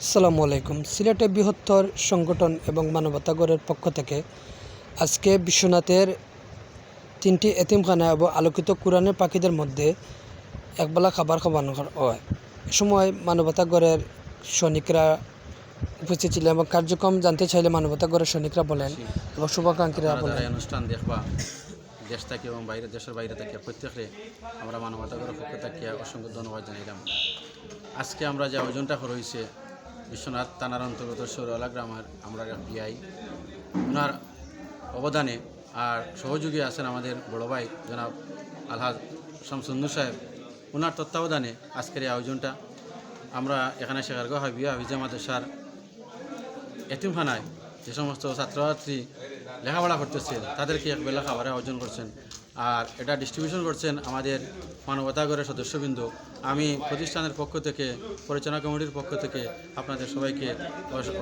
আসসালামু আলাইকুম। সিলেটে বৃহত্তর সংগঠন এবং মানবতাগরের পক্ষ থেকে আজকে বিশ্বনাথের তিনটি এতিমখানা এবং আলোকিত কোরআনের পাখিদের মধ্যে একবেলা খাবার খাওয়ানো হয়। এ সময় মানবতাগরের সৈনিকরা উপস্থিত ছিলেন এবং কার্যক্রম জানতে চাইলে মানবতাগরের সৈনিকরা বলেন এবং শুভাকাঙ্ক্ষীরা বলেন। অনুষ্ঠান দেখবা দেশ থেকে এবং বাইরে দেশের বাইরে থেকে প্রত্যেকে আমরা মানবতাগর পক্ষ থেকে অসংখ্য ধন্যবাদ জানাইলাম। আজকে আমরা যে আয়োজনটা রয়েছে বিশ্বনাথ থানার অন্তর্গত সৌরলা গ্রামের আমরা ডিআই ওনার অবদানে আর সহযোগী আছেন আমাদের বড় ভাই জনাব আলহাজ শামসুন্দর সাহেব। ওনার তত্ত্বাবধানে আজকের এই আয়োজনটা আমরা এখানে শেখারগাঁও হাবিয়া হাফিজা মাদ্রাসার এতিমখানায় যে সমস্ত ছাত্রছাত্রী লেখাপড়া করতেছেন, তাদেরকে এক একবেলা খাবারের আয়োজন করছেন। আর এটা ডিস্ট্রিবিউশন করছেন আমাদের মানবতাগরের সদস্যবৃন্দ। আমি প্রতিষ্ঠানের পক্ষ থেকে, পরিচালনা কমিটির পক্ষ থেকে আপনাদের সবাইকে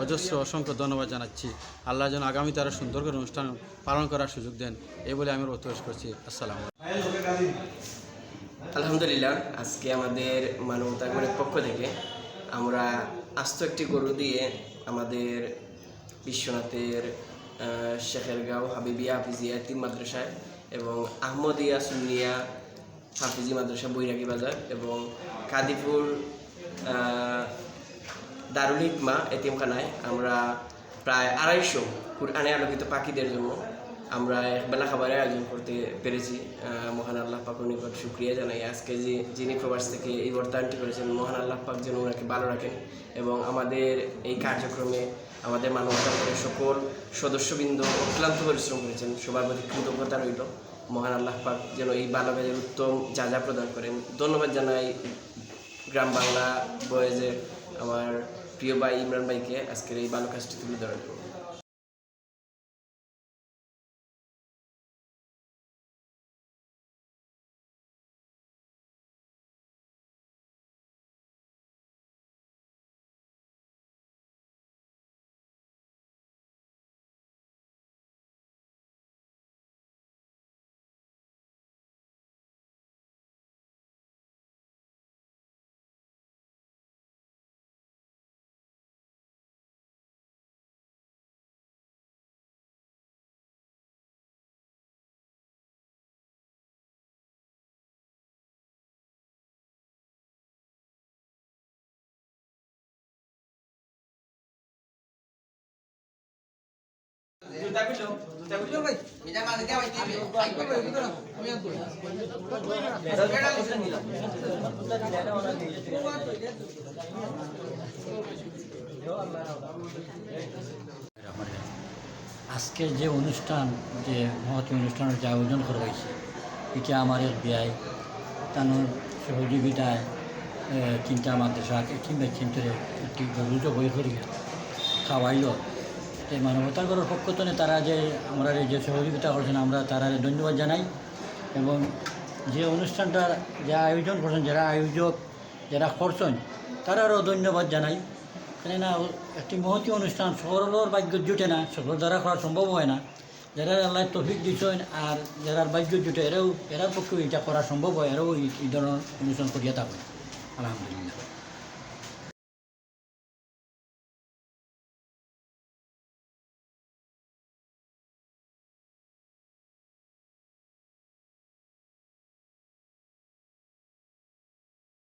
অজস্র অসংখ্য ধন্যবাদ জানাচ্ছি। আল্লাহ যেন আগামীতে আরও সুন্দর করে অনুষ্ঠান পালন করার সুযোগ দেন, এই বলে আমি প্রত্যাশ করছি। আসসালাম আলহামদুলিল্লাহ, আজকে আমাদের মানবতা গণের পক্ষ থেকে আমরা আস্ত একটি গরু দিয়ে আমাদের বিশ্বনাথের শেখেরগাঁও হাবিবিয়া হাফিজিয়া তিন মাদ্রাসায় এবং আহমদিয়া সুনিয়া হাফিজি মাদ্রাসা বৈরাগী বাজার এবং কাদিপুর দারুল ইকমা এতিমখানায় আমরা প্রায় আড়াইশো কুরআনে আলোকিত পাখিদের জন্য আমরা একবেলা খাবারের আয়োজন করতে পেরেছি মহান আল্লাহ পাকের নিকট শুক্রিয়া জানাই। আজকে যে, যিনি প্রবাস থেকে এই বর্তানটি করেছেন মহান আল্লাহ পাক যেন ওনাকে ভালো রাখেন এবং আমাদের এই কার্যক্রমে আমাদের মানবতার সকল সদস্যবৃন্দ অক্লান্ত পরিশ্রম করেছেন, সবার প্রতি কৃতজ্ঞতা রইল। মহান আল্লাহ পাক যেন এই ভালো কাজের উত্তম যা যা প্রদান করেন। ধন্যবাদ জানাই গ্রাম বাংলা বয়েজের আমার প্রিয় ভাই ইমরান ভাইকে আজকের এই ভালো কাজটি তুলে ধরার আজকের যে অনুষ্ঠান যে মহতি অনুষ্ঠানের যে আয়োজন করা হয়েছে এটা আমার এক ব্যয় তার সহযোগিতায় চিন্তা মাদ্রাসা কিংবা চিন্তরে একটি গরুটো বই করি খাওয়াইল। এই মানবতার গড়ের পক্ষ থেকে তারা যে আমরা যে সহযোগিতা করছেন, আমরা তারা ধন্যবাদ জানাই। এবং যে অনুষ্ঠানটা, যা আয়োজন করছেন, যারা আয়োজক, যারা করছেন, তারারও ধন্যবাদ জানাই। কেননা, একটি মহতি অনুষ্ঠান সকলের ভাগ্য জুটে না সকল দ্বারা করা সম্ভব হয় না। যারা আল্লাহ তফিক দিচ্ছেন আর যারা ভাগ্য জুটে, এরাও, এরার পক্ষেও এটা করা সম্ভব হয়, এরাও এই ধরনের অনুষ্ঠান করিয়া থাকেন। আলহামদুলিল্লাহ।